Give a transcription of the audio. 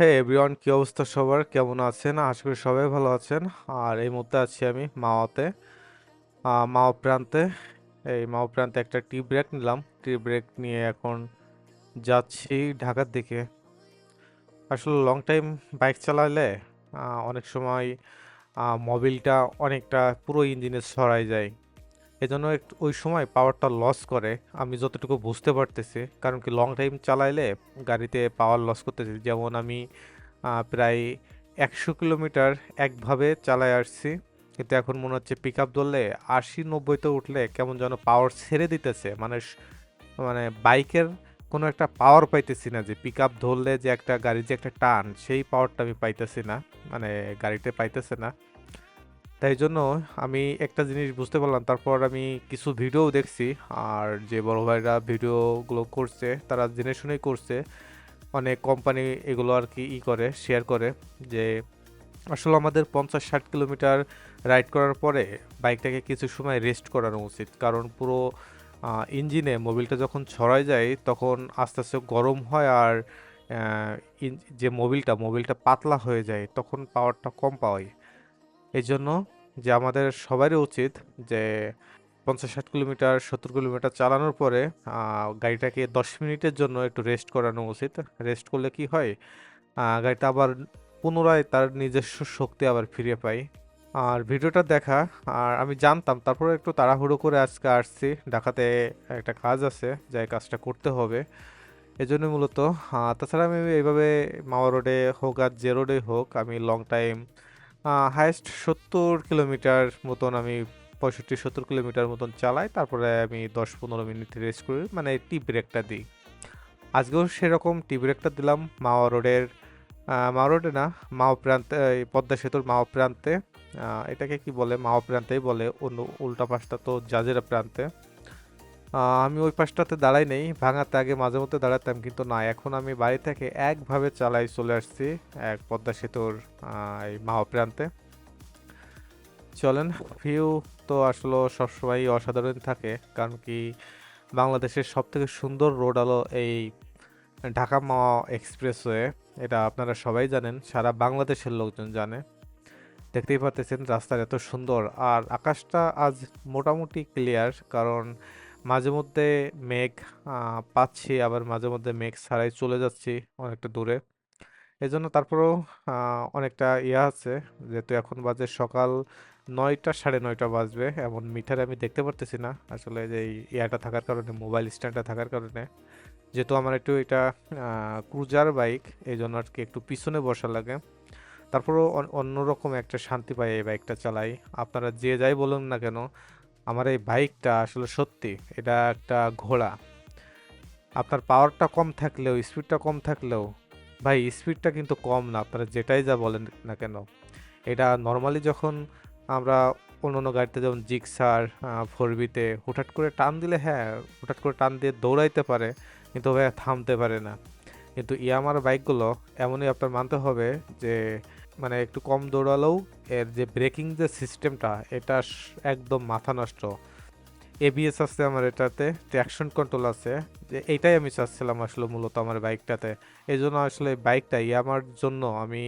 হে everyone কী অবস্থা সবার? কেমন আছেন? আশা করি সবাই ভালো আছেন। আর এই মুহূর্তে আছি আমি মাওয়াতে মাও প্রান্তে। এই মাও প্রান্তে একটা টি ব্রেক নিলাম। টি ব্রেক নিয়ে এখন যাচ্ছি ঢাকার দিকে। আসলে লং টাইম বাইক চালালে অনেক সময় মোবিলটা অনেকটা পুরো ইঞ্জিনে ছড়াই যায়। এজন্য ওই সময় পাওয়ারটা লস করে। আমি যতটুকু বুঝতে পারতেছি, কারণ কি লং টাইম চালাইলে গাড়িতে পাওয়ার লস করতেছি। যেমন আমি প্রায় একশো কিলোমিটার একভাবে চালায় আসছি। কিন্তু এখন মনে হচ্ছে পিক আপ ধরলে আশি নব্বইতে উঠলে কেমন যেন পাওয়ার ছেড়ে দিতেছে। মানে মানে বাইকের কোনো একটা পাওয়ার পাইতেছি না যে পিক আপ ধরলে যে একটা গাড়ির যে একটা টান, সেই পাওয়ারটা আমি পাইতেছি না। মানে গাড়িতে পাইতেছে না। তাই জন্য আমি একটা জিনিস বুঝতে পারলাম, তারপর আমি কিছু ভিডিও দেখছি। আর যে বড় ভাইরা ভিডিওগুলো করছে, তারা জেনে শুনেই করছে। অনেক কোম্পানি এগুলো আর কি ই করে শেয়ার করে যে আসলে আমাদের পঞ্চাশ ষাট কিলোমিটার রাইড করার পরে বাইকটাকে কিছু সময় রেস্ট করানো উচিত। কারণ পুরো ইঞ্জিনে মোবিলটা যখন ছড়ায় যায়, তখন আস্তে আস্তে গরম হয় আর যে মোবিলটা মোবিলটা পাতলা হয়ে যায়, তখন পাওয়ারটা কম পাওয়ায়। এই জন্য যে আমাদের সবারই উচিত যে পঞ্চাশ ষাট কিলোমিটার, সত্তর কিলোমিটার চালানোর পরে গাড়িটাকে দশ মিনিটের জন্য একটু রেস্ট করানো উচিত। রেস্ট করলে কি হয়? গাড়িটা আবার পুনরায় তার নিজস্ব শক্তি আবার ফিরে পাই আর ভিডিওটা দেখা, আর আমি জানতাম, তারপরে একটু তাড়াহুড়ো করে আজকে আসছি। ঢাকাতে একটা কাজ আছে, যে কাজটা করতে হবে। এজন্য মূলত তাছাড়া আমি এইভাবে মাওয়া রোডে হোক আর যে রোডে হোক, আমি লং টাইম হাইস্ট সত্তর কিলোমিটার মতন আমি পঁয়ষট্টি, সত্তর কিলোমিটার মতন চালাই, তারপরে আমি দশ পনেরো মিনিট রেস্ট করি মানে টি ব্রেকটা দিই। আজকেও সেরকম টি ব্রেকটা দিলাম মাওয়া রোডের মাওয়া রোডে না মাও প্রান্তে পদ্মা সেতুর মাও প্রান্তে এটাকে কি বলে মাও প্রান্তেই বলে, অন্য উল্টা পাশটা তো জাজেরা প্রান্তে। আমি ওই পাশটাতে দাঁড়াই নেই, ভাঙাতে আগে মাঝে মধ্যে দাঁড়াতাম, কিন্তু না, এখন আমি বাড়ি থেকে একভাবে চালাই চলে আসছি, এক পদ্মা সেতুর এই মাও প্রান্তে চলেন ভিউ তো আসলে সবসময় অসাধারণ থাকে, কারণ কি বাংলাদেশের সব থেকে সুন্দর রোড হলো এই ঢাকা মাওয়া এক্সপ্রেসওয়ে এটা আপনারা সবাই জানেন, সারা বাংলাদেশের লোকজন জানে। দেখতেই পাচ্ছেন রাস্তার এত সুন্দর, আর আকাশটা আজ মোটামুটি ক্লিয়ার কারণ মাঝে মধ্যে মেঘ পাচ্ছি, আবার মাঝে মধ্যে মেঘ ছাড়াই চলে যাচ্ছি অনেকটা দূরে। এই জন্য তারপরেও অনেকটা ইয়ে আছে, যেহেতু এখন বাজে সকাল নয়টা, সাড়ে নয়টা বাজবে, এমন মিটারে আমি দেখতে পারতেছি না। আসলে যে ইয়াটা থাকার কারণে, মোবাইল স্ট্যান্ডটা থাকার কারণে, যেহেতু আমার একটু এটা ক্রুজার বাইক এই জন্য আর কি একটু পিছনে বসা লাগে। তারপরেও অন্যরকম একটা শান্তি পাই এই বাইকটা চালাই। আপনারা যে যাই বলুন না কেন আমার এই বাইকটা আসলে সত্যি, এটা একটা ঘোড়া। আপনার পাওয়ারটা কম থাকলেও স্পিডটা কম থাকলেও, ভাই স্পিডটা কিন্তু কম না, আপনারা যেটাই যা বলেন না কেন। এটা নর্মালি যখন আমরা অন্য অন্য গাড়িতে যেমন জিক্সার ফোর বিতে হুটহাট করে টান দিলে হ্যাঁ হুটহাট করে টান দিয়ে দৌড়াইতে পারে, কিন্তু ভাই থামতে পারে না। কিন্তু ইয়ামার বাইকগুলো এমনই আপনার মানতে হবে যে মানে একটু কম দৌড়ালেও এর যে ব্রেকিং যে সিস্টেমটা, এটা একদম মাথা নষ্ট। এবিএস আছে আমার এটাতে ট্র্যাকশন কন্ট্রোল আছে, যে এইটাই আমি চাচ্ছিলাম আসলে মূলত আমার বাইকটাতে এই জন্য আসলে বাইকটা আমার জন্য আমি